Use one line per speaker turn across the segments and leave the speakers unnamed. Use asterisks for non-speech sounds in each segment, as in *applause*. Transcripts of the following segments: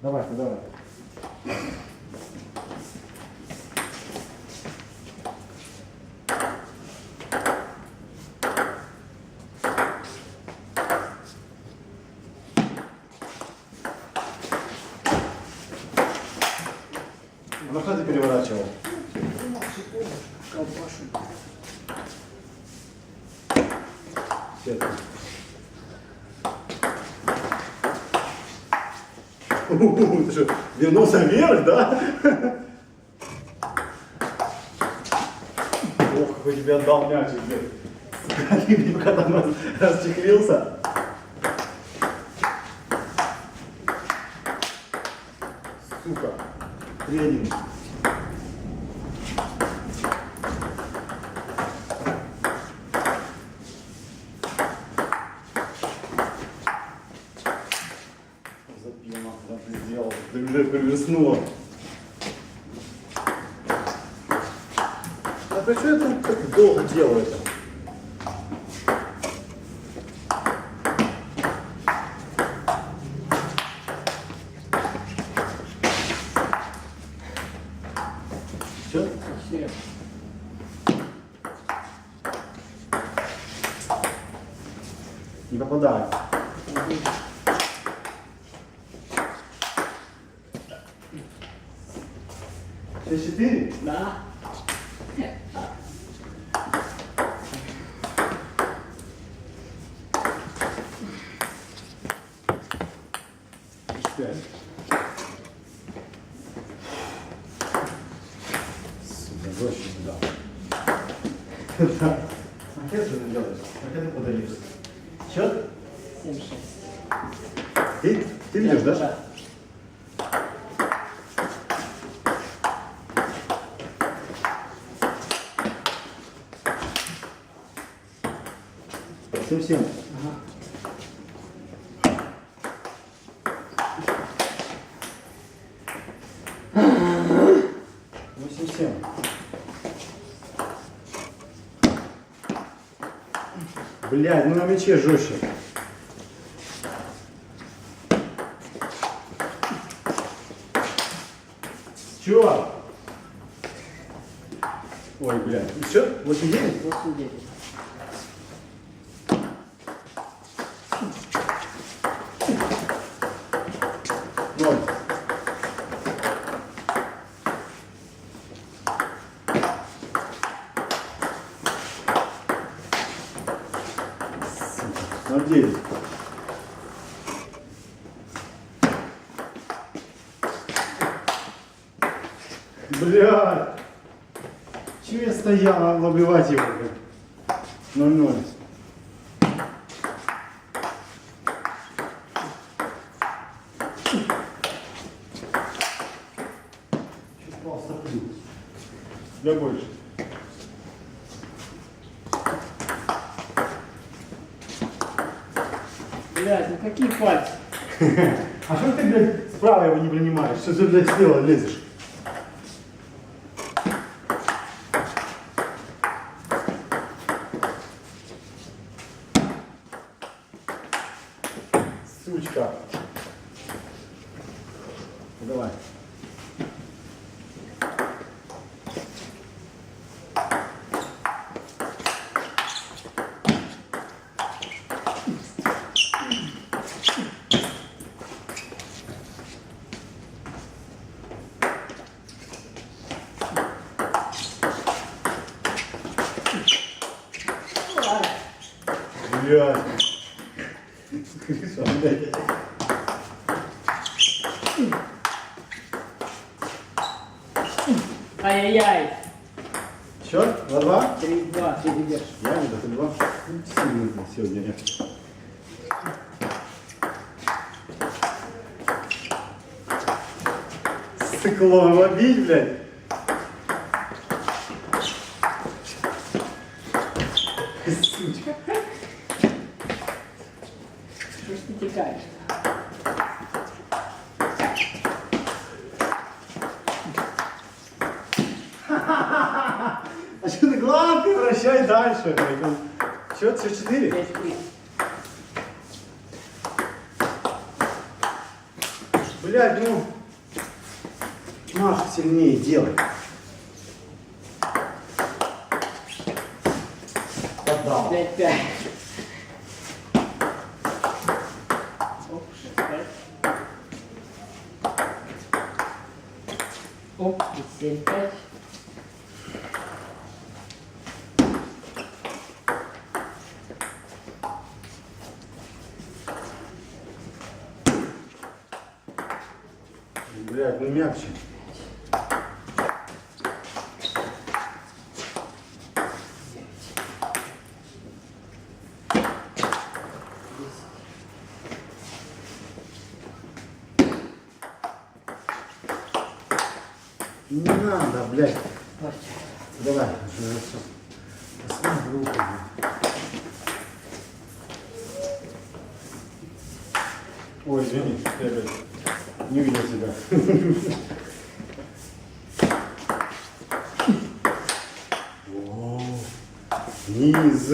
Давайте, давай. Ну что ты переворачивал? Все. У-у-у, Вернулся вверх, да? Ох, какой тебе отдал мячик, блядь. Пока там расчехлился. Сука. Три один. Запила, да, ты сделал. Ты уже приверснула. А почему там так долго делаю это? Все?
Все.
Не попадаю. Шесть четыре?
Да.
Пять. Сука, жестче не дал. Да. А как же ты делаешь? А как ты подаришь? Счет?
7-6.
Ты, ты ведешь, да? Семь.
Ага.
Восемь семь. Блядь, ну на мяче жестче. Чё? Ой, блядь. Еще? Восемь девять?
8-9.
9. Блядь! Чего я стоял, надо убивать его, блядь. 0-0. Для больше.
Блядь, ну какие пальцы? *laughs*
А что ты, блядь, справа его не принимаешь? Что ты, блядь, слева лезешь? Сучка. Давай. Блядь. Крыша, блядь.
Ай-яй-яй.
Счет? На два?
3-2, ты ведешь.
Я не до два. Сильно сегодня я. Стекло лобить, блядь. Сучка.
Что текаешь?
А что ты гладкий, вращай дальше. Счет все четыре?
5-3.
Блядь, ну. Маша сильнее делай. Поддал.
Пять, пять. Оп, шесть, пять. Оп, и семь, пять.
Блядь, ну мягче. Не надо, блядь. Давай, руку. Ой, извини, я опять не увидел себя. Низ.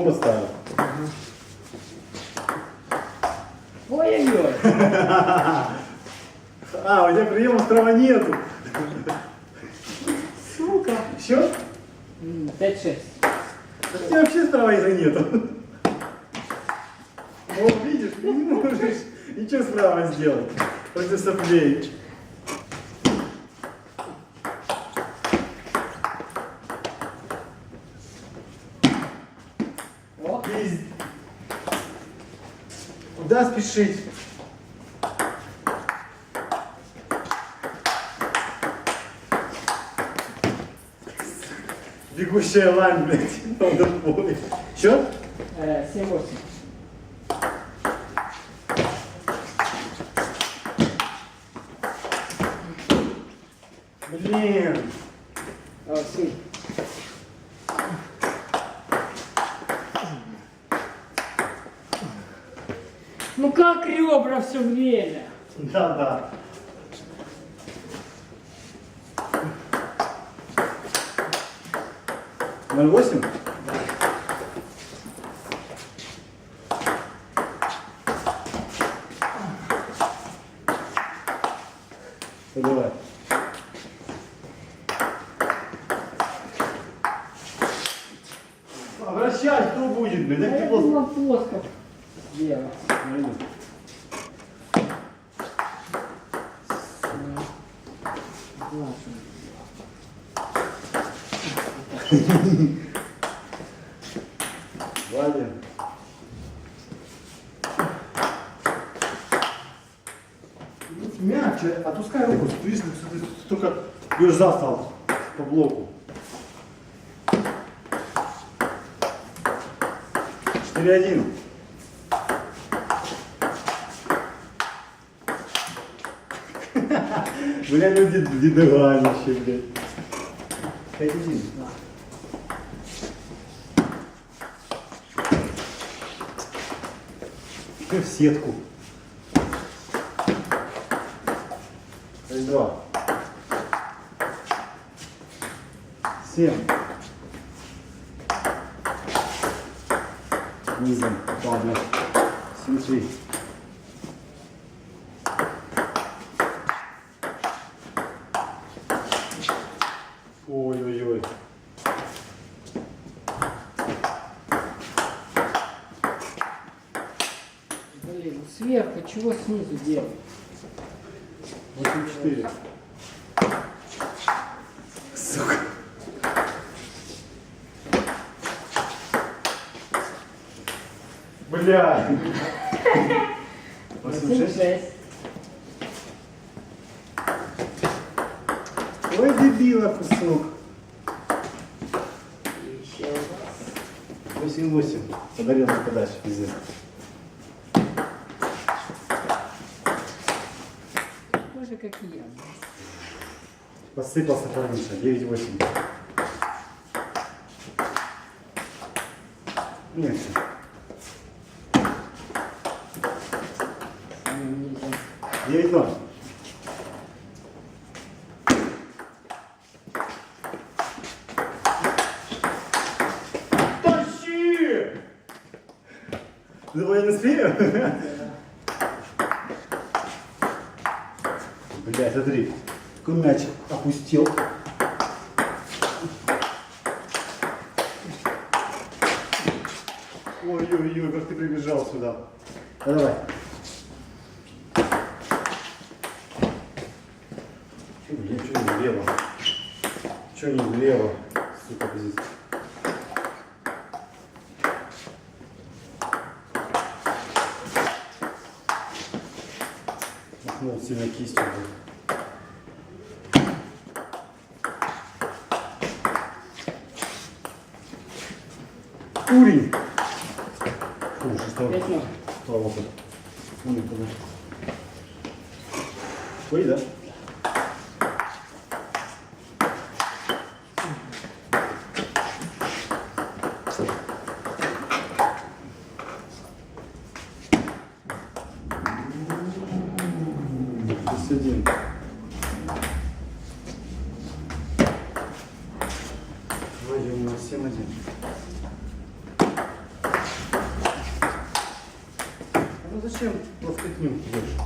Комбо ставил.
Ой-ой-ой. *laughs*
А, у тебя приема второго нету.
Сука.
Все?
М, Пять-шесть.
У тебя вообще игры нету. Вот видишь, ты не можешь ничего справа сделать. Против соплей. Куда спешить? Бегущая лань, блядь, *laughs* надо
э, Счет? 7-8. Все время?
Да, да. Ноль восемь? Ну, давай. Обращать кто будет, блин?
А
Так ты
я думал плоско делать.
Ваня. Мягче, отпускай руку, видишь, ты только бьешь за стол по блоку. Четыре один. Бля, ну дед, дедованище, блядь. Пять один. В сетку. Шесть два. Семь. Низом. Ладно. Семь три.
Чего снизу делать?
8-4. Сука. Бля.
8-6.
Ой, дебила кусок. Еще раз. 8-8. Подарил на подачу, пиздец.
Как я.
Посыпался парниша. 9-8. Нет.
Ну, нельзя.
9-0. Тащи! Давай я не успею? Блять, смотри. Такой мяч опустил. Ой-ой-ой, как ты прибежал сюда. Давай. Че, блин, что не влево? Че не влево? Сука, пиздец. Махнул сильно кистью. Курень! Фу, шестого. Подожди. Твои, да? Один. Вроде у нас 7-1. Ну зачем плоскотню больше?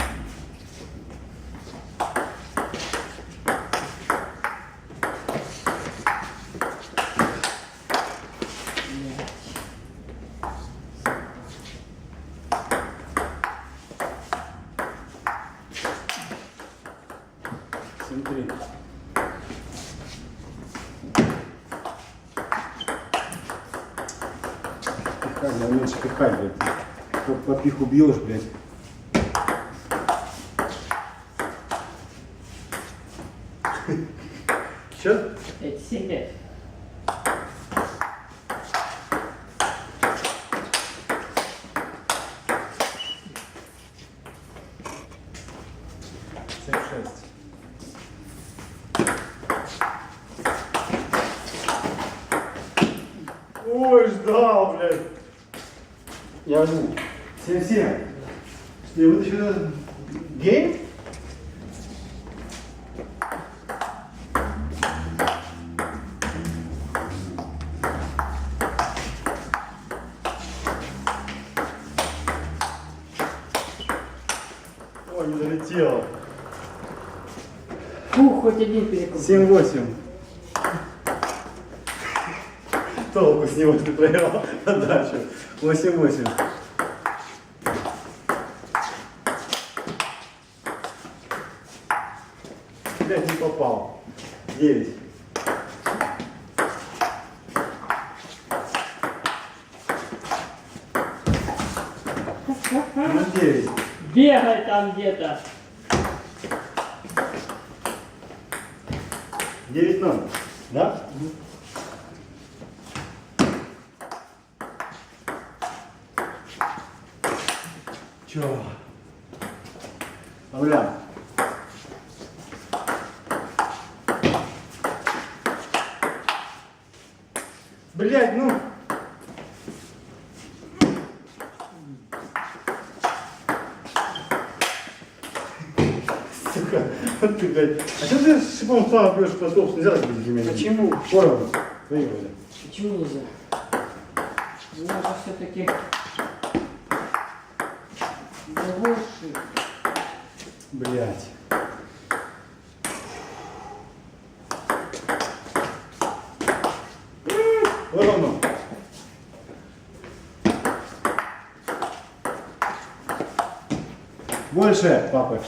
Смотри. Пихай, меньше пихай, блядь. По, по пиху бьешь, блядь. Че?
Пять, семь, пять.
Семь шесть. Ой, ждал, блядь. Я жду. Семь-семь. Я вытащу этот гейм? Долетело.
Фух, хоть один перекуп.
7-8. Толку с него ты проиграл подачу. 8-8. Блять, не попал. 9. Ну, 9.
Бегай там где-то.
9-0. Да? Чё? Оля. Блять, ну. Сука, вот ты, блядь. А что ты шипом слава пьешь по нельзя так быть гименей?
Почему?
Поровну. Выиграли.
Почему нельзя? Надо все-таки больше.
Блять. Ровно. Больше, папы.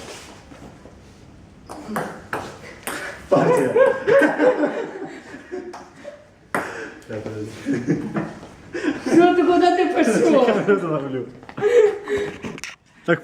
Подожди.
Что ты куда ты пошел?
Камеру заловлю. Так,